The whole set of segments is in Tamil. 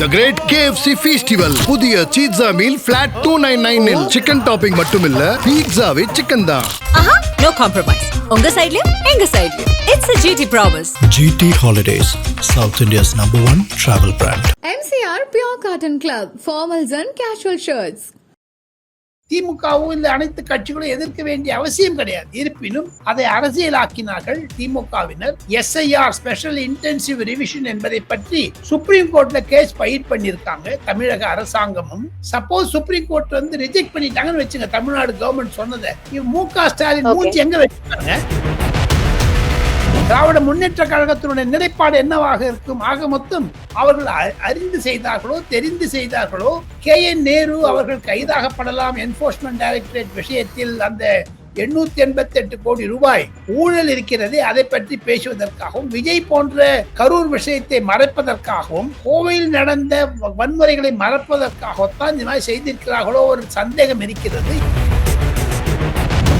த கிரேட் கேஎஃப்சி ஃபெஸ்டிவல் புதிய pizza meal flat two nine nine chicken topping மட்டும் இல்ல பீட்சாவே சிக்கன் தான் ஆஹா நோ காம்ப்ரமைஸ் உங்க சைடுலயும் எங்க சைடுலயும் it's a GT promise GT Holidays, South India's number one travel brand. MCR Pure Cotton Club, formals and casual shirts. திமுகவும் இந்த அனைத்து கட்சிகளும் எதிர்க்க வேண்டிய அவசியம் கிடையாது. இருப்பினும் அதை அரசியலாக்கினார்கள் திமுகவினர். எஸ்ஐஆர் ஸ்பெஷல் இன்டென்சிவ் ரிவிஷன் என்பதை பற்றி சுப்ரீம் கோர்ட்ல கேஸ் பயிர் பண்ணியிருக்காங்க. தமிழக அரசாங்கமும். சப்போஸ் சுப்ரீம் கோர்ட் வந்து ரிஜெக்ட் பண்ணிட்டாங்கன்னு வச்சுங்க தமிழ்நாடு கவர்மெண்ட் சொன்னதை. மு க ஸ்டாலின் மூஞ்சி எங்க வச்சுக்காங்க திராவிட முன்னேற்ற கழகத்தினுடைய நிலைப்பாடு என்னவாக இருக்கும்? ஆக மொத்தம் அவர்கள் அறிந்து செய்தார்களோ தெரிந்து செய்தார்களோ கே. என். நேரு அவர்கள் கைதாகப்படலாம் என்போர்ஸ்மெண்ட் டைரக்டரேட் விஷயத்தில் அந்த எண்ணூத்தி எண்பத்தி எட்டு கோடி ரூபாய் ஊழல் இருக்கிறது அதை பற்றி பேசுவதற்காகவும் விஜய் போன்ற கரூர் விஷயத்தை மறைப்பதற்காகவும் கோவையில் நடந்த வ- வன்முறைகளை மறைப்பதற்காகத்தான் இந்த மாதிரி செய்திருக்கிறார்களோ ஒரு சந்தேகம் இருக்கிறது.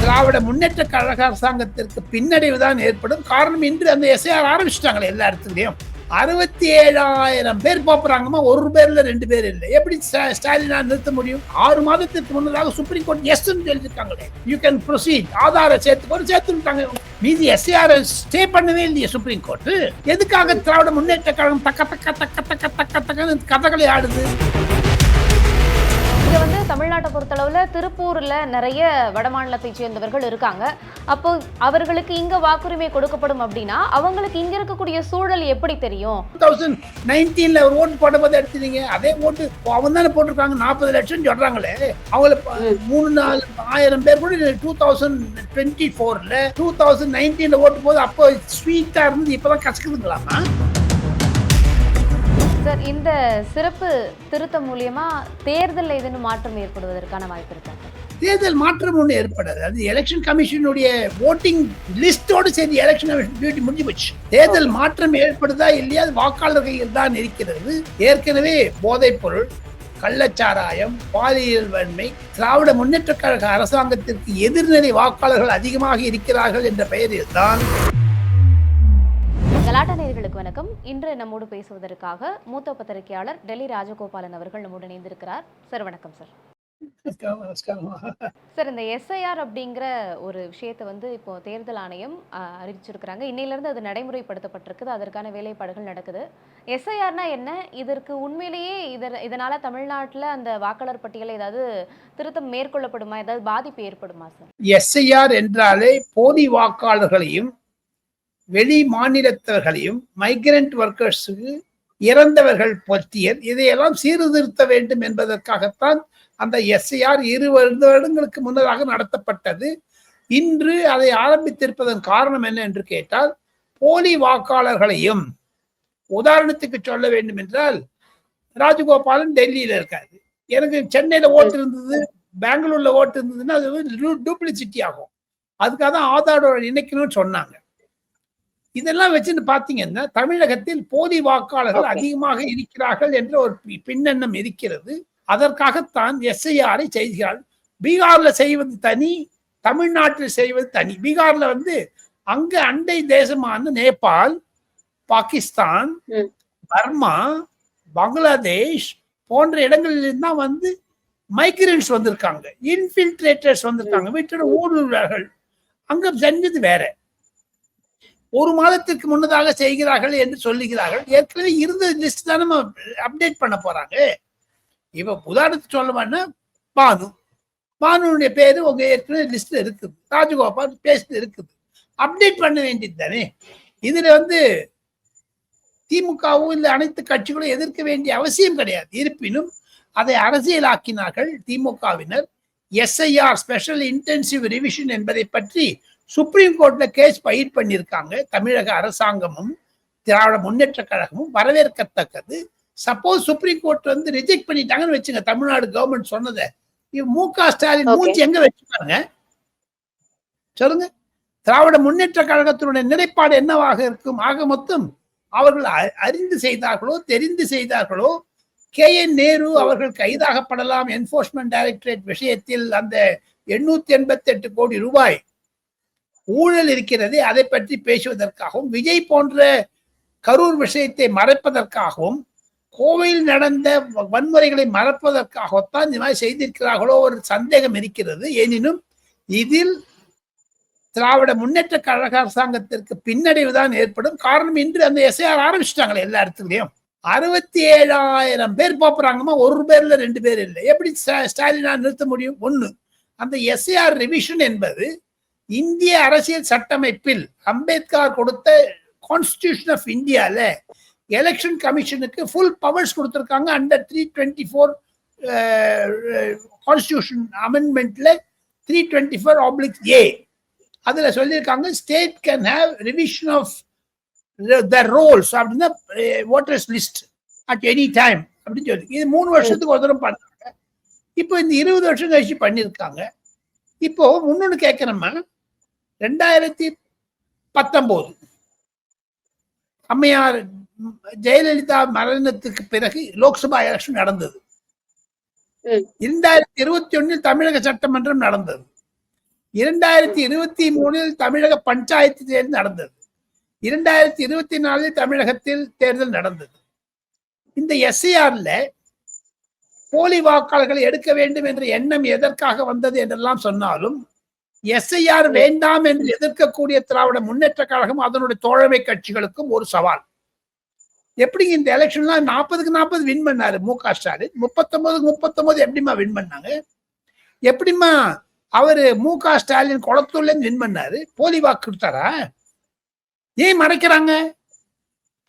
திராவிட முன்னேற்ற கழக அரசாங்கத்திற்கு பின்னடைவு தான் ஏற்படும் காரணம் இன்று அந்த எஸ்ஐஆர் ஆரம்பிச்சிட்டாங்களே எல்லா இடத்துலையும். அறுபத்தி ஏழாயிரம் பேர் பார்ப்புறாங்கம்மா ஒரு பேர்ல ரெண்டு பேர் இல்லை. எப்படி ஸ்டாலினா நிறுத்த முடியும்? ஆறு மாதத்திற்கு முன்னதாக சுப்ரீம் கோர்ட் எஸ் சொல்லியிருக்காங்களே. யூ கேன் ப்ரொசீட் ஆதார சேர்த்து ஒரு சேர்த்துட்டாங்க மீதி எஸ்ஏஆர் ஸ்டே பண்ணவே இல்லையே சுப்ரீம் கோர்ட் எதுக்காக திராவிட முன்னேற்ற கழகம் தக்க தக்க தக்க தக்க தக்க தக்க கதகளை ஆடுது? இங்க வந்து தமிழ்நாட்டை பொறுத்தளவுல திருப்பூர்ல நிறைய வடமாநிலத்தை சேர்ந்தவர்கள் இருக்காங்க. அப்போ அவர்களுக்கு இங்க வாக்குரிமை கொடுக்கப்படும் அப்படின்னா அவங்களுக்கு இங்க இருக்கக்கூடிய சூழல் எப்படி தெரியும்? டூ தௌசண்ட் நைன்டீன்ல ஒரு ஓட்டு போடும்போது எடுத்தீங்க அதே ஓட்டு அவன் தானே போட்டிருக்காங்க. நாற்பது லட்சம் சொல்றாங்களே. அவங்கள மூணு நாலு ஆயிரம் பேர் கூட டூ தௌசண்ட் டுவெண்ட்டி ஃபோர்ல டூ தௌசண்ட் நைன்டீன்ல ஓட்டு போது அப்போ ஸ்வீட்டா இருந்தது இப்பதான் கசக்குதுங்களாமா? சார் இந்த சிறப்பு திருத்தம் மூலியமா தேர்தலில் ஏதேனும் மாற்றம் ஏற்படுவதற்கான வாய்ப்பு இருக்கா? தேர்தல் மாற்றம் ஒன்று ஏற்படாது. அது எலெக்ஷன் கமிஷனுடைய ஓட்டிங் லிஸ்டோடு சேர்ந்து எலெக்ஷன் டியூட்டி முடிஞ்சு போச்சு. தேர்தல் மாற்றம் ஏற்படுதா இல்லையா? அது வாக்காளர் கையில் தான் இருக்கிறது. ஏற்கனவே போதைப் பொருள் கள்ளச்சாராயம் பாலியல் வன்மை திராவிட முன்னேற்ற கழக அரசாங்கத்திற்கு எதிர்நிலை வாக்காளர்கள் அதிகமாக இருக்கிறார்கள் என்ற பெயரில் நேயர்களுக்கு வணக்கம். இன்று நம்மோடு பேசுவதற்காக மூத்த பத்திரிகையாளர் டெல்லி ராஜகோபாலன் அவர்கள் நம்மோடு இணைந்திருக்கிறார். சார் வணக்கம் சார். சார் இந்த எஸ்ஐஆர் அப்படிங்கிற ஒரு விஷயத்தை வந்து இப்போ தேர்தல் ஆணையம் அறிவிச்சிருக்கிறாங்க. இன்னையிலிருந்து அது நடைமுறைப்படுத்தப்பட்டிருக்குது. அதற்கான வேலைப்பாடுகள் நடக்குது. எஸ்ஐஆர்னா என்ன? இதற்கு உண்மையிலேயே இதர் இதனால தமிழ்நாட்டில் அந்த வாக்காளர் பட்டியலில் ஏதாவது திருத்தம் மேற்கொள்ளப்படுமா? ஏதாவது பாதிப்பு ஏற்படுமா சார்? எஸ்ஐஆர் என்றாலே போலி வாக்காளர்களையும் வெளி மாநிலத்தவர்களையும் மைக்ரண்ட் ஒர்க்கர்ஸுக்கு இறந்தவர்கள் பற்றியல் இதையெல்லாம் சீர்திருத்த வேண்டும் என்பதற்காகத்தான் அந்த எஸ்ஐஆர் இரு வருடங்களுக்கு முன்னதாக நடத்தப்பட்டது. இன்று அதை ஆரம்பித்திருப்பதன் காரணம் என்ன என்று கேட்டால் போலி வாக்காளர்களையும் உதாரணத்துக்கு சொல்ல வேண்டும் என்றால் ராஜகோபாலன் டெல்லியில இருக்காரு. எனக்கு சென்னையில ஓட்டு இருந்தது பெங்களூர்ல ஓட்டு இருந்ததுன்னா அது வந்து டூப்ளிசிட்டி ஆகும். அதுக்காக தான் ஆதாரோட இணைக்கணும்னு சொன்னாங்க. இதெல்லாம் வச்சுன்னு பாத்தீங்கன்னா தமிழகத்தில் போலி வாக்காளர்கள். அதிகமாக இருக்கிறார்கள் என்ற ஒரு பின்னெண்ணம் இருக்கிறது. அதற்காகத்தான் எஸ்ஐஆரை செய்கிறார்கள். பீகார்ல செய்வது தனி தமிழ்நாட்டில் செய்வது தனி. பீகார்ல வந்து அங்க அண்டை தேசமான நேபாள் பாகிஸ்தான். பர்மா பங்களாதேஷ் போன்ற இடங்களில் தான் வந்து மைக்ரன்ஸ் வந்திருக்காங்க. இன்ஃபில்ட்ரேட்டர்ஸ் வந்திருக்காங்க. வீட்டோட ஊடுருவர்கள் அங்க செஞ்சது வேற. ஒரு மாதத்திற்கு முன்னதாக செய்கிறார்கள் என்று சொல்லுகிறார்கள். ஏற்கனவே இருந்த லிஸ்ட் தான் நம்ம அப்டேட் பண்ண போறாங்க. இப்ப உதாரணத்துக்கு சொல்லணும்னா பானு. பானுடைய பேரு உங்க ஏற்கனவே லிஸ்ட்ல இருக்குது ராஜகோபால் பேஸ்ட் இருக்குது. அப்டேட் பண்ண வேண்டியது தானே. இதுல வந்து திமுகவும் இல்லை அனைத்து கட்சிகளும் எதிர்க்க வேண்டிய அவசியம் கிடையாது. இருப்பினும் அதை அரசியலாக்கினார்கள் திமுகவினர். எஸ்ஐஆர் ஸ்பெஷல் இன்டென்சிவ் ரிவிஷன் என்பதை பற்றி சுப்ரீம் கோர்ட்ல கேஸ் பயிர் பண்ணியிருக்காங்க. தமிழக அரசாங்கமும் திராவிட முன்னேற்ற கழகமும் வரவேற்கத்தக்கது. சப்போஸ் சுப்ரீம் கோர்ட் வந்து ரிஜெக்ட் பண்ணிட்டாங்கன்னு வச்சுங்க தமிழ்நாடு கவர்மெண்ட் சொன்னதை மு க ஸ்டாலின். மூஞ்சி எங்க வச்சுக்காங்க சொல்லுங்க. திராவிட முன்னேற்ற கழகத்தினுடைய நிலைப்பாடு என்னவாக இருக்கும்? ஆக மொத்தம் அவர்கள் அறிந்து செய்தார்களோ தெரிந்து செய்தார்களோ கே. என். நேரு அவர்கள் கைதாகப்படலாம். என்போர்ஸ்மெண்ட் டைரக்டரேட் விஷயத்தில் அந்த எண்ணூத்தி எண்பத்தி எட்டு கோடி ரூபாய் ஊழல் இருக்கிறது அதை பற்றி பேசுவதற்காகவும் விஜய் போன்ற கரூர் விஷயத்தை மறைப்பதற்காகவும் கோவையில் நடந்த வ- வன்முறைகளை மறப்பதற்காகத்தான் இந்த மாதிரி செய்திருக்கிறார்களோ ஒரு சந்தேகம் இருக்கிறது. எனினும் இதில் திராவிட முன்னேற்ற கழக அரசாங்கத்திற்கு பின்னடைவு தான் ஏற்படும். காரணம் இன்று அந்த எஸ்ஐஆர் ஆரம்பிச்சிட்டாங்களே எல்லா இடத்துலயும். அறுபத்தி ஏழாயிரம் பேர் பார்ப்புறாங்கம்மா ஒரு பேர்ல ரெண்டு பேர் இல்லை. எப்படி ஸ்டாலினா நிறுத்த முடியும்? ஒண்ணு அந்த எஸ்ஐஆர் ரிவிஷன் என்பது இந்திய அரசியல் சட்டமைப்பில் அம்பேத்கர் கொடுத்த கான்ஸ்டியூஷன் ஆஃப் இந்தியால எலெக்ஷன் கமிஷனுக்கு ஃபுல் பவர்ஸ் கொடுத்துருக்காங்க. Under three twenty four constitution அமெண்ட்மெண்ட்ல three twenty four ஆப்ளிக் ஏ அதுல சொல்லியிருக்காங்க state can have revision of the rolls அப்படின்னா voters list at any time அப்படின்னு சொல்லி இது மூணு வருஷத்துக்கு ஒரு தரம் பண்ணாங்க. இப்போ இந்த இருபது வருஷம் கழிச்சு பண்ணியிருக்காங்க. இப்போ முன்னொன்னு கேட்கிறோமா ரெண்டாயிரத்தி பத்தொன்பது அம்மையார் ஜெயலலிதா மரணத்துக்கு பிறகு லோக்சபா எலெக்ஷன் நடந்தது. இரண்டாயிரத்தி இருபத்தி ஒண்ணில் தமிழக சட்டமன்றம் நடந்தது. இரண்டாயிரத்தி இருபத்தி மூணில் தமிழக பஞ்சாயத்து தேர்தல் நடந்தது. இரண்டாயிரத்தி இருபத்தி நாலில் தமிழகத்தில் தேர்தல் நடந்தது. இந்த எஸ்ஐஆர்ல போலி வாக்காளர்களை எடுக்க வேண்டும் என்ற எண்ணம் எதற்காக வந்தது என்றெல்லாம் சொன்னாலும் எஸ்ஐஆர் வேண்டாம் என்று எதிர்க்கக்கூடிய திராவிட முன்னேற்ற கழகம் அதனுடைய தோழமை கட்சிகளுக்கும் ஒரு சவால். எப்படி இந்த எலெக்ஷன்லாம் நாற்பதுக்கு நாற்பது வின் பண்ணாரு மு க ஸ்டாலின்? முப்பத்தொன்பதுக்கு முப்பத்தொன்பது எப்படிம்மா வின் பண்ணாங்க? எப்படிம்மா அவரு மு க ஸ்டாலின் குளத்தூர்ல வின் பண்ணாரு? போலி வாக்கு கொடுத்தாரா? ஏன் மறைக்கிறாங்க?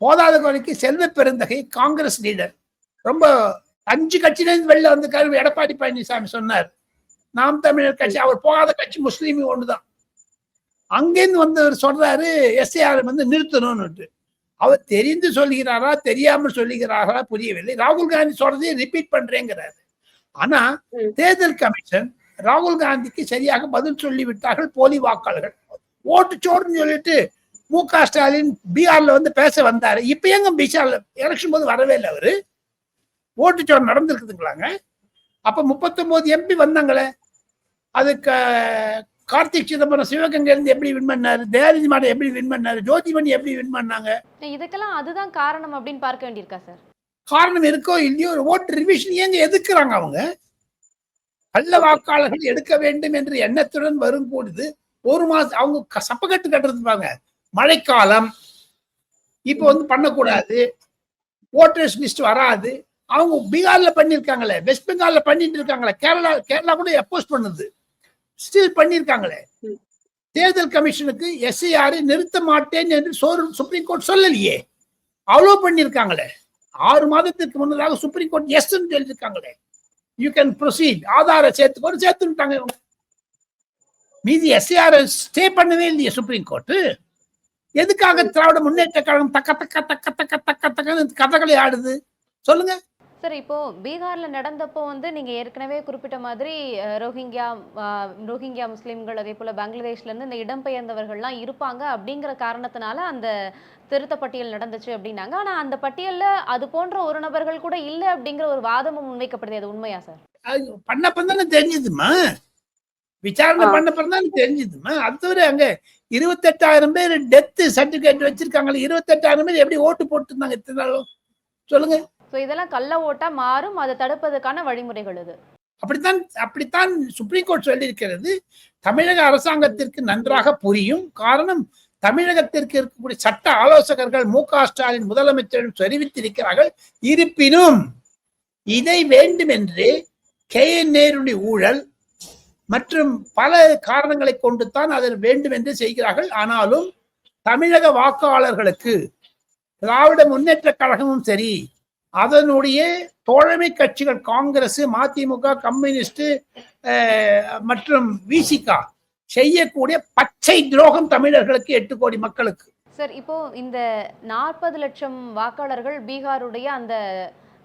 போதாத குறைக்கு செல்வ பெருந்தகை காங்கிரஸ் லீடர். ரொம்ப அஞ்சு கட்சியிலிருந்து வெளில வந்து எடப்பாடி பழனிசாமி சொன்னார். நாம் தமிழர் கட்சி அவர் போகாத கட்சி முஸ்லீம் ஒண்ணுதான். அங்கேருந்து வந்தவர் சொல்றாரு எஸ்ஏஆர் வந்து நிறுத்தணும்னு அவர் தெரிந்து சொல்லுகிறாரா தெரியாமல் சொல்லுகிறாரா புரியவில்லை. ராகுல் காந்தி சொல்றதையே ரிப்பீட் பண்றேங்கிறாரு. ஆனா. தேர்தல் கமிஷன் ராகுல் காந்திக்கு சரியாக பதில் சொல்லி விட்டார்கள் போலி வாக்காளர்கள். ஓட்டு சோடுன்னு சொல்லிட்டு மு க ஸ்டாலின் பீகார்ல வந்து பேச வந்தாரு. இப்ப எங்க பீகார்ல எலெக்ஷன் போது வரவே இல்லை அவரு? ஓட்டு சோடு நடந்திருக்குதுங்களாங்க? அப்ப முப்பத்தொன்பது எம்பி வந்தாங்களே? அதுக்கு கார்த்திக் சிதம்பரம் சிவகங்கை இருந்து எப்படி வின் பண்ணாரு? தயாநிதி மாடன் எப்படி வின் பண்ணாரு? ஜோதிமணி எப்படி வின் பண்ணாங்க? இதுக்கெல்லாம் அதுதான் காரணம் அப்படின்னு பார்க்க வேண்டியிருக்கா சார் காரணம் இருக்கோ இல்லையோ ஓட்டு ரிவிஷன் ஏங்க எதுக்குறாங்க அவங்க? கள்ள வாக்காளர்கள் எடுக்க வேண்டும் என்ற எண்ணத்துடன் வரும் பொழுது ஒரு மாசம் அவங்க சப்பக்கட்டு கட்டுறதுப்பாங்க மழைக்காலம் இப்போ வந்து பண்ணக்கூடாது. ஓட்டர்ஸ் லிஸ்ட் வராது. அவங்க பீகார்ல பண்ணிருக்காங்களே வெஸ்ட் பெங்கால்ல பண்ணிட்டு இருக்காங்களே கேரளா கேரளா கூட அப்போஸ் பண்ணுது. ஸ்டில் பண்ணிருக்காங்களே. ம். தேர்தல் கமிஷனுக்கு எஸ்ஐஆர் நிறுத்த மாட்டேன் என்று சுப்ரீம் கோர்ட் சொல்லலையே. அவ்வளோ பண்ணிருக்காங்களே. ஆறு மாதத்திற்கு முன்னதாக சுப்ரீம் கோர்ட் எஸ் சொல்லியிருக்காங்களே யூ கேன் ப்ரொசீட் ஆதார சேர்த்துக்கோ சேர்த்துட்டாங்க மீதி எஸ்ஐஆர் ஸ்டே பண்ணவே இல்லையே சுப்ரீம் கோர்ட் எதுக்காக திராவிட முன்னேற்ற கழகம் தக்க தக்க தக்க தக்க தக்க தக்க கதகளை ஆடுது? சொல்லுங்க. சார் இப்போ பீகார்ல நடந்தப்போ வந்து நீங்க ஏற்கனவே குறிப்பிட்ட மாதிரி ரோஹிங்கியா ரோஹிங்கியா முஸ்லிம்கள் அதே போல பங்களாதேஷ்ல இருந்து இந்த இடம்பெயர்ந்தவர்கள்லாம் இருப்பாங்க அப்படிங்கிற காரணத்தினால அந்த திருத்த பட்டியல் நடந்துச்சு அப்படின்னாங்க. ஆனா அந்த பட்டியல்ல அது போன்ற ஒரு நபர்கள் கூட இல்ல அப்படிங்கிற ஒரு வாதமும் முன்வைக்கப்படுது. அது உண்மையா சார்? அது பண்ணப்ப தானே தெரிஞ்சதுமா? விசாரணை ஆ. பண்ணப்ப தானே தெரிஞ்சதுமா? அது தவிர அங்க இருபத்தெட்டாயிரம் பேர் டெத் சர்டிபிகேட் வச்சிருக்காங்களே. இருபத்தெட்டாயிரம் பேர் எப்படி ஓட்டு போட்டுருந்தாங்க இத்தனை நாளும்? சொல்லுங்க. ஸோ இதெல்லாம் கள்ள ஓட்டா மாறும் அதை தடுப்பதற்கான வழிமுறைகள் இது. அப்படித்தான் அப்படித்தான் சுப்ரீம் கோர்ட் சொல்லியிருக்கிறது. தமிழக அரசாங்கத்திற்கு நன்றாக புரியும். காரணம் தமிழகத்திற்கு இருக்கக்கூடிய சட்ட ஆலோசகர்கள் மு க ஸ்டாலின் முதலமைச்சரிடம் தெரிவித்திருக்கிறார்கள். இருப்பினும் இதை வேண்டுமென்று கே. என். நேருடைய ஊழல் மற்றும் பல காரணங்களை கொண்டு தான் அதில் வேண்டும் என்று செய்கிறார்கள். ஆனாலும் தமிழக வாக்காளர்களுக்கு திராவிட முன்னேற்ற கழகமும் சரி அதனுடைய தோழமை கட்சிகள் காங்கிரஸ் மதிமுக கம்யூனிஸ்ட் மற்றும் விசிகா செய்யக்கூடிய பச்சை துரோகம் தமிழர்களுக்கு எட்டு கோடி மக்களுக்கு. சார் இப்போ இந்த நாற்பது லட்சம் வாக்காளர்கள் பீகாருடைய அந்த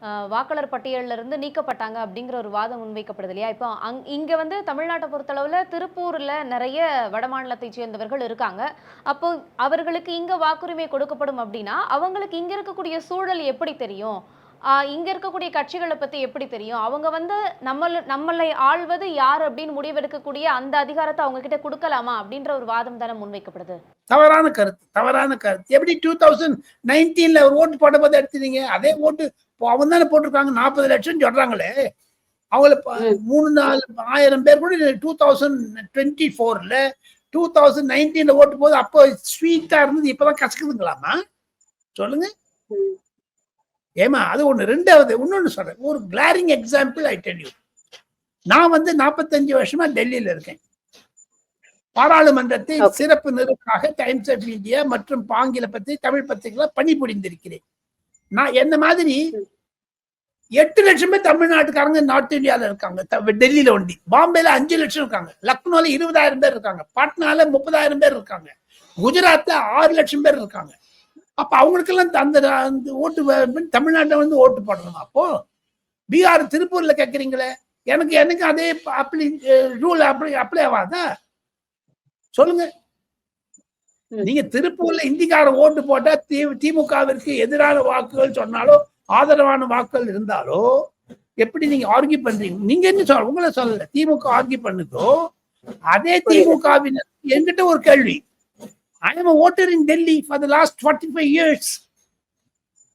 வாக்காளர் பட்டியலிருந்து நீக்கப்பட்டாங்க அப்படிங்கிற ஒரு வாதம் முன்வைக்கப்படுது இல்லையா? இப்போ அங் இங்க வந்து தமிழ்நாட்டை பொறுத்தளவில் திருப்பூர்ல நிறைய வடமாநிலத்தை சேர்ந்தவர்கள் இருக்காங்க. அப்போ அவர்களுக்கு இங்க வாக்குரிமை கொடுக்கப்படும் அப்படின்னா அவங்களுக்கு இங்க இருக்கக்கூடிய சூழல் எப்படி தெரியும்? ஆஹ் இங்க இருக்கக்கூடிய கட்சிகளை பத்தி எப்படி தெரியும்? அவங்க வந்து நம்மள நம்மளை ஆள்வது யார் அப்படின்னு முடிவெடுக்கக்கூடிய அந்த அதிகாரத்தை அவங்க கிட்ட கொடுக்கலாமா அப்படின்ற ஒரு வாதம் தானே முன்வைக்கப்படுது. தவறான கருத்து தவறான கருத்து. எப்படி டூ தௌசண்ட் நைன்டீன்ல ஒரு ஓட்டு போட்ட போது அதே ஓட்டு இப்போ அவன் தானே போட்டிருக்காங்க நாற்பது லட்சம் சொல்றாங்களே. அவங்கள. மூணு நாலு ஆயிரம் பேர் கூட டூ தௌசண்ட் டுவெண்ட்டி ஃபோர்ல டூ தௌசண்ட் நைன்டீன்ல ஓட்டு போது அப்போ ஸ்வீட்டா இருந்தது இப்பதான் கசக்குதுங்களாமா சொல்லுங்க. ஏமா அது ஒண்ணு. ரெண்டாவது இன்னொன்னு சொல்றேன். ஒரு glaring example I tell you நான் வந்து நாற்பத்தஞ்சு வருஷமா டெல்லியில இருக்கேன். பாராளுமன்றத்தை. சிறப்பு நிருபராக டைம்ஸ் ஆஃப் இந்தியா மற்றும் ஆங்கில பத்தி தமிழ் பத்திரிகைல பணிபுரிந்திருக்கிறேன். நான் என்ன மாதிரி எட்டு லட்சமே தமிழ்நாட்டுக்காரங்க நார்த் இந்தியால இருக்காங்க. த- டெல்லியில ஒண்டி. பாம்பேல அஞ்சு லட்சம் இருக்காங்க. லக்னோல இருபதாயிரம் பேர் இருக்காங்க. பாட்னால முப்பதாயிரம் பேர் இருக்காங்க. குஜராத்ல ஆறு லட்சம் பேர் இருக்காங்க. அப்ப அவங்களுக்கெல்லாம் அந்த ஓட்டு தமிழ்நாட்டில் வந்து ஓட்டு போடணும் அப்போ? பீகார் திருப்பூர்ல கேட்குறீங்களே எனக்கு எனக்கு அதே அப்ளை ரூல் அப்ளை அப்ளை ஆகாதா? சொல்லுங்க. நீங்க திருப்பூர்ல இந்திக்காரன் ஓட்டு போட்டா தி திமுகவிற்கு எதிரான வாக்குகள் சொன்னாலோ ஆதரவான வாக்குகள் இருந்தாலோ எப்படி நீங்க ஆர்கியூ பண்றீங்க? நீங்க என்ன சொல்ல உங்களை சொல்லல. திமுக ஆர்கியூ பண்ணுதோ அதே திமுகவின் என்கிட்ட ஒரு கேள்வி. I am voter in Delhi for the last forty five years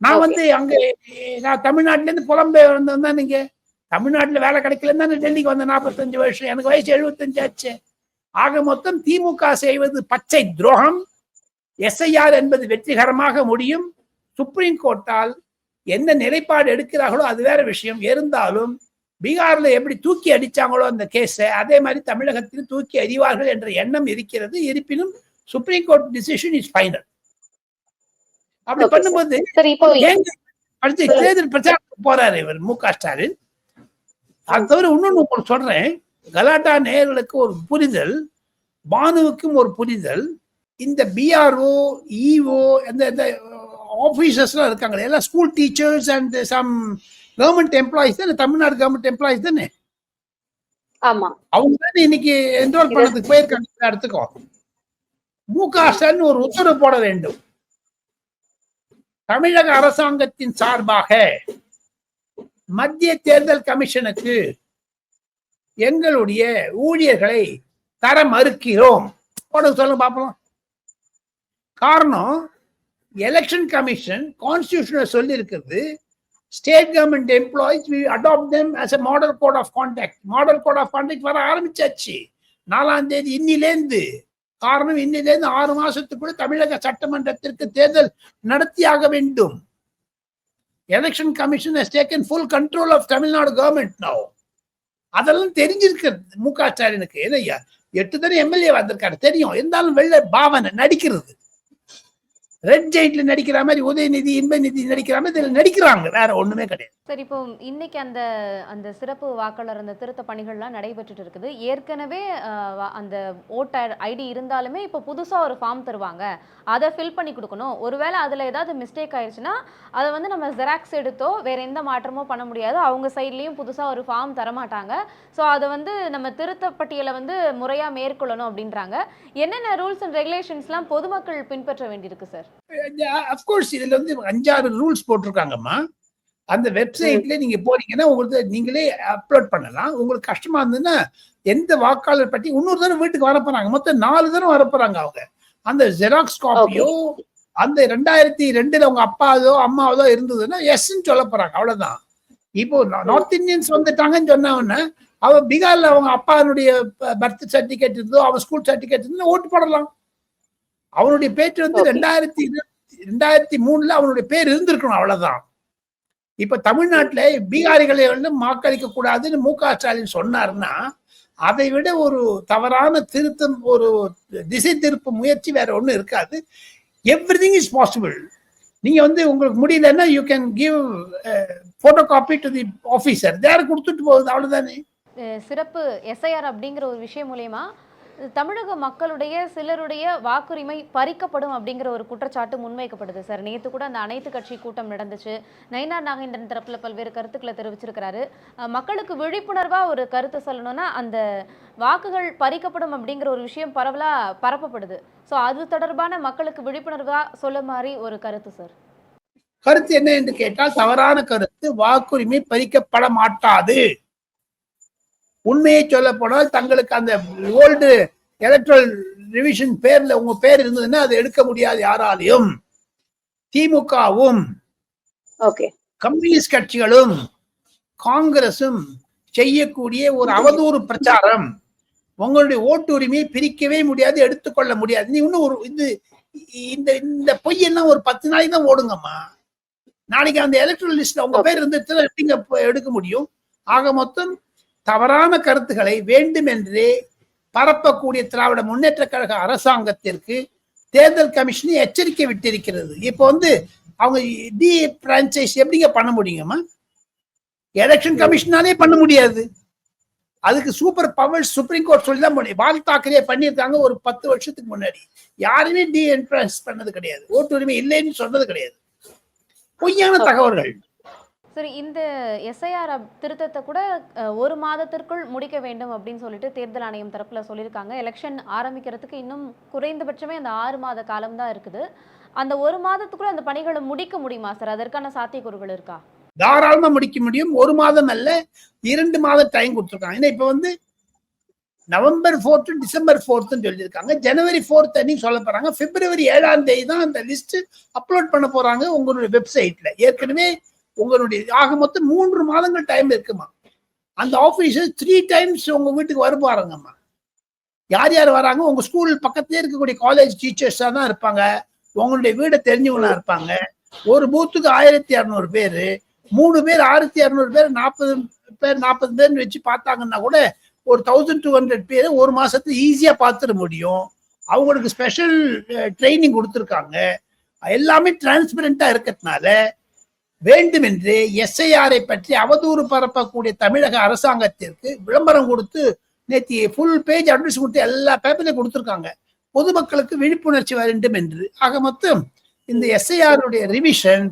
நான். வந்து அங்க நான் தமிழ்நாட்டுல இருந்து புலம்பெயர் வந்தேன் தான் நீங்க தமிழ்நாட்டுல வேலை கிடைக்கலன்னு தானே டெல்லிக்கு வந்த நாற்பத்தஞ்சு வருஷம். எனக்கு வயசு எழுபத்தஞ்சு ஆச்சு. ஆக மொத்தம் திமுக செய்வது பச்சை துரோகம். எஸ்ஐஆர் என்பது வெற்றிகரமாக முடியும். சுப்ரீம் கோர்ட்டால் என்ன நிலைப்பாடு எடுக்கிறார்களோ அது வேற விஷயம். இருந்தாலும் பீகார்ல எப்படி தூக்கி அடிச்சாங்களோ அந்த கேஸை அதே மாதிரி தமிழகத்தில் தூக்கி அறிவார்கள் என்ற எண்ணம் இருக்கிறது. இருப்பினும் supreme court decision is final அப்படி. பண்ணும்போது அடுத்து தேர்தல் பிரச்சாரத்துக்கு போறாரு இவர் மு க ஸ்டாலின். அது தவிர இன்னொன்னு உங்களுக்கு சொல்றேன். கலாட்டா நேயர்களுக்கு ஒரு புரிதல் பானுவுக்கும் ஒரு புரிதல் இந்த பிஆர்ஓ இஓ அந்த இந்த ஆபீசர்ஸ்லாம் இருக்காங்களே எல்லாம் school teachers and some government employees தானே தமிழ்நாடு கவர்மெண்ட் எம்ப்ளாயிஸ் தானே? ஆமா. அவங்க தானே இன்னைக்கு என்ரோல் பண்ணதுக்கு போயிருக்காங்க எல்லா இடத்துக்கும். மு க ஸ்டாலின் ஒரு உத்தரவு போட வேண்டும். தமிழக அரசாங்கத்தின் சார்பாக மத்திய தேர்தல் கமிஷனுக்கு எங்களுடைய ஊழியர்களை தர மறுக்கிறோம். போட சொல்லுங்க பார்ப்போம் காரணம் எலெக்ஷன் கமிஷன் கான்ஸ்டியூஷனில் சொல்லி இருக்கிறது state government employees we adopt them as a model code of conduct model code of conduct வர ஆரம்பிச்சாச்சு. நாலாம் தேதி இன்னிலேந்து. காரணம் இன்னிலேந்து ஆறு மாசத்துக்குள்ள தமிழக சட்டமன்றத்திற்கு தேர்தல் நடத்தியாக வேண்டும். Election commission has taken full control of Tamil Nadu government no அதெல்லாம் தெரிஞ்சிருக்கிறது மு க ஸ்டாலினுக்கு. ஏன்னா எட்டு தடவை எம்எல்ஏ வந்திருக்காரு. தெரியும். இருந்தாலும் வெள்ள பாவனை நடிக்கிறது. ரெட் ஜெயிட்ல நடிக்கிற மாதிரி உதயநிதி இன்பநிதி நடிக்கிற மாதிரி இதுல நடிக்கிறாங்க. வேற ஒண்ணுமே கிடையாது. சரி இப்போ இன்னைக்கு அந்த அந்த சிறப்பு வாக்காளர் அந்த திருத்த பணிகள்லாம் நடைபெற்றுட்டு இருக்குது. ஏற்கனவே வா- அந்த ஓட்டர் ஐடி இருந்தாலுமே இப்போ புதுசா ஒரு ஃபார்ம் தருவாங்க. அதை ஃபில் பண்ணி கொடுக்கணும். ஒருவேளை அதுல ஏதாவது மிஸ்டேக் ஆயிடுச்சுன்னா அதை வந்து நம்ம ஜெராக்ஸ் எடுத்தோ வேற எந்த மாற்றமோ பண்ண முடியாது. அவங்க சைட்லயும் புதுசா ஒரு ஃபார்ம் தரமாட்டாங்க. ஸோ அதை வந்து நம்ம திருத்த பட்டியலை வந்து முறையா மேற்கொள்ளணும் அப்படின்றாங்க. என்னென்ன ரூல்ஸ் அண்ட் ரெகுலேஷன்ஸ்லாம் பொதுமக்கள் பின்பற்ற வேண்டியிருக்கு சார் அப்கோர்ஸ் இதுல வந்து அஞ்சாறு ரூல்ஸ் போட்டிருக்காங்கம்மா. அந்த வெப்சைட்ல நீங்க போறீங்கன்னா உங்களுக்கு நீங்களே அப்லோட் பண்ணலாம். உங்களுக்கு கஷ்டமா இருந்ததுன்னா எந்த வாக்காளர் பற்றி இன்னொரு தடவை வீட்டுக்கு வர போறாங்க. மொத்தம் நாலு தடவை வர போறாங்க அவங்க. அந்த ஜெராக்ஸ் காப்பியோ அந்த ரெண்டாயிரத்தி ரெண்டுல உங்க அப்பாவதோ அம்மாவதோ இருந்ததுன்னா எஸ்ன்னு சொல்ல போறாங்க. அவ்வளவுதான். இப்போ நார்த் இந்தியன்ஸ் வந்துட்டாங்கன்னு சொன்ன உடனே அவ பீகார்ல அவங்க அப்பாவுடைய பர்த் சர்டிபிகேட் இருந்தோ அவன் ஸ்கூல் சர்டிபிகேட் இருந்தோ ஓட்டு போடலாம். அவனுடைய பேச்சு வந்து. ரெண்டாயிரத்தி ரெண்டாயிரத்தி மூணுல அவனுடைய பேர் இருந்திருக்கணும் அவ்வளவுதான். இப்ப தமிழ்நாட்டுல பீகாரிகளை வந்து வாக்களிக்க கூடாதுன்னு மு க ஸ்டாலின் சொன்னாருன்னா அதை விட ஒரு தவறான திருத்தம் ஒரு திசை திருப்பு முயற்சி வேற ஒண்ணும் இருக்காது. எவ்ரிதிங் இஸ் பாசிபிள் நீங்க வந்து உங்களுக்கு முடியலன்னா you can give photocopy to the officer there கொடுத்துட்டு போகுது அவ்வளவுதானே? சிறப்பு எஸ்ஐஆர் அப்படிங்கிற ஒரு விஷயம் மூலயமா தமிழக மக்களுடைய சிலருடைய வாக்குரிமை பறிக்கப்படும் அப்படிங்கிற ஒரு குற்றச்சாட்டு முன்வைக்கப்படுது சார். நேத்து கூட அந்த அனைத்து கட்சி கூட்டம் நடந்துச்சு. நயினார் நாகேந்திரன் தரப்பில் பல்வேறு கருத்துக்களை தெரிவிச்சிருக்கிறாரு. அஹ் மக்களுக்கு விழிப்புணர்வா ஒரு கருத்து சொல்லணும்னா அந்த வாக்குகள் பறிக்கப்படும் அப்படிங்கிற ஒரு விஷயம் பரவலா பரப்பப்படுது. ஸோ அது தொடர்பான மக்களுக்கு விழிப்புணர்வா சொல்ல மாதிரி ஒரு கருத்து சார். கருத்து என்ன என்று கேட்டால் தவறான கருத்து வாக்குரிமை பறிக்கப்பட மாட்டாது. உண்மையை சொல்ல போனால் தங்களுக்கு அந்த ஓல்டு எலக்ட்ரல் ரிவிஷன் பேர்ல உங்க பேர் இருந்ததுன்னா அதை எடுக்க முடியாது யாராலையும். திமுகவும் கம்யூனிஸ்ட் கட்சிகளும் காங்கிரசும் செய்யக்கூடிய ஒரு அவதூறு பிரச்சாரம். உங்களுடைய ஓட்டு உரிமையை பிரிக்கவே முடியாது எடுத்துக்கொள்ள முடியாது. நீ இன்னும் ஒரு இது இந்த இந்த பொய்யெல்லாம் ஒரு பத்து நாளைக்கு தான் ஓடுங்கம்மா. நாளைக்கு அந்த எலக்ட்ரல் லிஸ்ட்ல உங்க பேர் இருந்துச்சுன்னா எப்படிங்க எடுக்க முடியும்? ஆக மொத்தம் தவறான கருத்துக்களை வேண்டுமென்றே பரப்பக்கூடிய திராவிட முன்னேற்ற கழக அரசாங்கத்திற்கு தேர்தல் கமிஷன் எச்சரிக்கை விட்டிருக்கிறது. இப்போ வந்து அவங்க டி பிரான்ச்சைஸ் எப்படிங்க பண்ண முடியுங்கம்மா எலெக்ஷன் கமிஷனாலே பண்ண முடியாது. அதுக்கு சூப்பர் பவர் சுப்ரீம் கோர்ட் சொல்லி தான் முடியும் பால் தாக்கரே பண்ணியிருக்காங்க ஒரு பத்து வருஷத்துக்கு முன்னாடி. யாருமே டி என்ட்ரன்ஸ் பண்ணது கிடையாது. ஓட்டு உரிமை இல்லைன்னு சொன்னது கிடையாது. பொய்யான தகவல்கள். சரி இந்த எஸ்ஐஆர் திருத்தத்தை கூட ஒரு மாதத்திற்குள் முடிக்க வேண்டும் அப்படின்னு சொல்லிட்டு தேர்தல் ஆணையம் தரப்பில் சொல்லியிருக்காங்க. எலெக்ஷன் ஆரம்பிக்கிறதுக்கு இன்னும் குறைந்தபட்சமே அந்த ஆறு மாத காலம் தான் இருக்குது. அந்த ஒரு மாதத்துக்குள்ள அந்த பணிகளை முடிக்க முடியுமா சார்? அதற்கான சாத்தியக்கூறுகள் இருக்கா? தாராளமா முடிக்க முடியும். ஒரு மாதம் அல்ல இரண்டு மாதம் டைம் கொடுத்துருக்காங்க. ஏன்னா இப்ப வந்து நவம்பர் ஃபோர்த்து டிசம்பர் ஃபோர்த்துன்னு சொல்லியிருக்காங்க. ஜனவரி ஃபோர்த் அன்னைக்கு சொல்ல போறாங்க. பிப்ரவரி ஏழாம் தேதி தான் அந்த லிஸ்ட் அப்லோட் பண்ண போறாங்க உங்களுடைய வெப்சைட்ல ஏற்கனவே உங்களுடைய ஆக மொத்தம் மூன்று மாதங்கள் டைம் இருக்குமா? அந்த ஆஃபீஸர் த்ரீ டைம்ஸ் உங்க வீட்டுக்கு வருவாருங்கம்மா. யார் யார் வராங்க? உங்க ஸ்கூல் பக்கத்துலயே இருக்கக்கூடிய காலேஜ் டீச்சர்ஸா தான் இருப்பாங்க. உங்களுடைய வீடை தெரிஞ்சவங்களா இருப்பாங்க. ஒரு பூத்துக்கு ஆயிரத்தி இரநூறு பேர். மூணு பேர் ஆயிரத்தி இரநூறு பேர் நாற்பது பேர் நாற்பது பேர்னு வச்சு பார்த்தாங்கன்னா கூட ஒரு தௌசண்ட் டூ ஹண்ட்ரட் பேர் ஒரு மாசத்துல ஈஸியா பார்த்துட முடியும். அவங்களுக்கு ஸ்பெஷல் ட்ரைனிங் கொடுத்துருக்காங்க. எல்லாமே டிரான்ஸ்பரண்டா இருக்கிறதுனால வேண்டுமென்று எஸ்ஐஆரை பற்றி அவதூறு பரப்பக்கூடிய தமிழக அரசாங்கத்திற்கு விளம்பரம் கொடுத்து நேத்தி ஃபுல் பேஜ் அட்ரஸ் கொடுத்து எல்லா பேப்பர்லையும் கொடுத்துருக்காங்க. பொதுமக்களுக்கு விழிப்புணர்ச்சி வேண்டும் என்று ஆக மொத்தம் இந்த எஸ்ஐஆருடைய ரிவிஷன்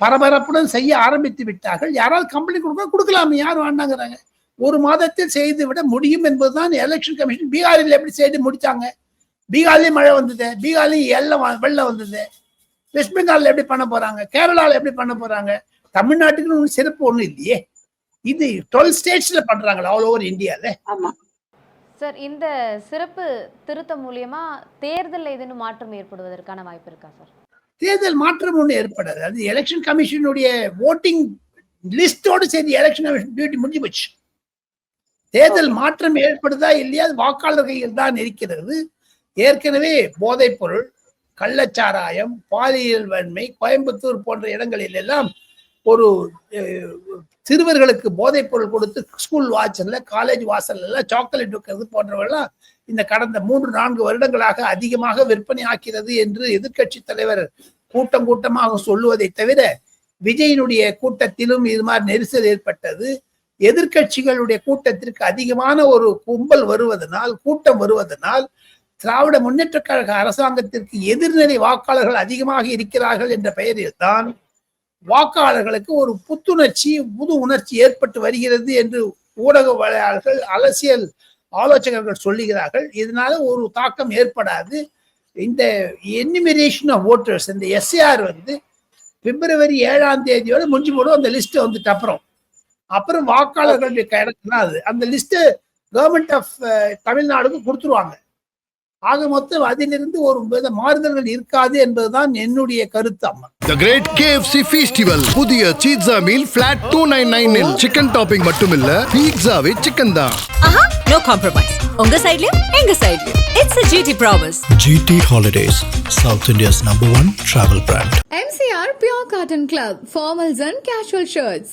பரபரப்புடன் செய்ய ஆரம்பித்து விட்டார்கள். யாராவது கம்ப்ளைண்ட் கொடுக்க கொடுக்கலாம் யார் வேண்டாங்கிறாங்க. ஒரு மாதத்தில் செய்து விட முடியும் என்பதுதான் எலெக்ஷன் கமிஷன் பீகாரில் எப்படி செய்து முடிச்சாங்க? பீகார்லேயும் மழை வந்தது. பீகார்லேயும் எல்லாம் வெள்ளம் வந்தது. வெஸ்ட் பெங்கால்ல எப்படி பண்ண போறாங்க? கேரளால எப்படி பண்ண போறாங்க? தமிழ்நாட்டுக்கு ஒன்றும் சிறப்பு ஒண்ணும் இல்லையே. இது டுவெல் ஸ்டேட்ஸ்ல பண்றாங்களா ஆல் ஓவர் இந்தியால ஆமா. சார் இந்த சிறப்பு திருத்தம் மூலியமா தேர்தலில் ஏதேனும் மாற்றம் ஏற்படுவதற்கான வாய்ப்பு இருக்கா சார் தேர்தல் மாற்றம் ஒண்ணு ஏற்படாது. அது எலெக்ஷன் கமிஷனுடைய ஓட்டிங் லிஸ்டோடு சேர்ந்து எலெக்ஷன் கமிஷன் டியூட்டி முடிஞ்சு போச்சு. தேர்தல் மாற்றம் ஏற்படுதா இல்லையா? அது வாக்காளர் கையில் தான் இருக்கிறது. ஏற்கனவே போதைப் பொருள் கள்ளச்சாராயம் பாலியல் வன்மை கோயம்புத்தூர் போன்ற இடங்களில் எல்லாம் ஒரு சிறுவர்களுக்கு போதைப் பொருள் கொடுத்து ஸ்கூல் வாசல்ல காலேஜ் வாசல்ல எல்லாம் சாக்லேட் வைக்கிறது போன்றவெல்லாம் இந்த கடந்த மூன்று நான்கு வருடங்களாக அதிகமாக விற்பனை ஆக்கிறது என்று எதிர்க்கட்சி தலைவர் கூட்டம் கூட்டமாக சொல்லுவதை தவிர விஜயனுடைய கூட்டத்திலும் இது மாதிரி நெரிசல் ஏற்பட்டது. எதிர்க்கட்சிகளுடைய கூட்டத்திற்கு அதிகமான ஒரு கும்பல் வருவதனால் கூட்டம் வருவதனால் திராவிட முன்னேற்ற கழக அரசாங்கத்திற்கு எதிர்நிலை வாக்காளர்கள் அதிகமாக இருக்கிறார்கள் என்ற பெயரில் தான் வாக்காளர்களுக்கு ஒரு புத்துணர்ச்சி புது உணர்ச்சி ஏற்பட்டு வருகிறது என்று ஊடகவியலாளர்கள் அரசியல் ஆலோசகர்கள் சொல்லுகிறார்கள். இதனால ஒரு தாக்கம் ஏற்படாது. இந்த எனிமிரேஷன் ஆஃப் ஓட்டர்ஸ் இந்த எஸ்ஏஆர் வந்து பிப்ரவரி ஏழாம் தேதியோட முடிஞ்சு போடும். அந்த லிஸ்ட் வந்துட்டு அப்புறம். அப்புறம் வாக்காளர்களுடைய கணக்குனா அது. அந்த லிஸ்ட் கவர்மெண்ட் ஆஃப் தமிழ்நாடுக்கு கொடுத்துருவாங்க. ஆக மொத்தம் அதிலிருந்து ஒரு வித மாறுதல்கள் இருக்காது என்பதுதான் என்னுடைய கருத்து அம்மா த கிரேட் கேஎஃப்சி ஃபெஸ்டிவல் புதிய pizza meal flat two nine nine chicken topping மட்டும் இல்ல பீட்சாவே சிக்கன் தான். ஆஹா நோ காம்ப்ரமைஸ் உங்க சைடுலயும் எங்க சைடுலயும் it's a GT promise GT Holidays, South India's number one travel brand. MCR Pure Cotton Club, formals and casual shirts.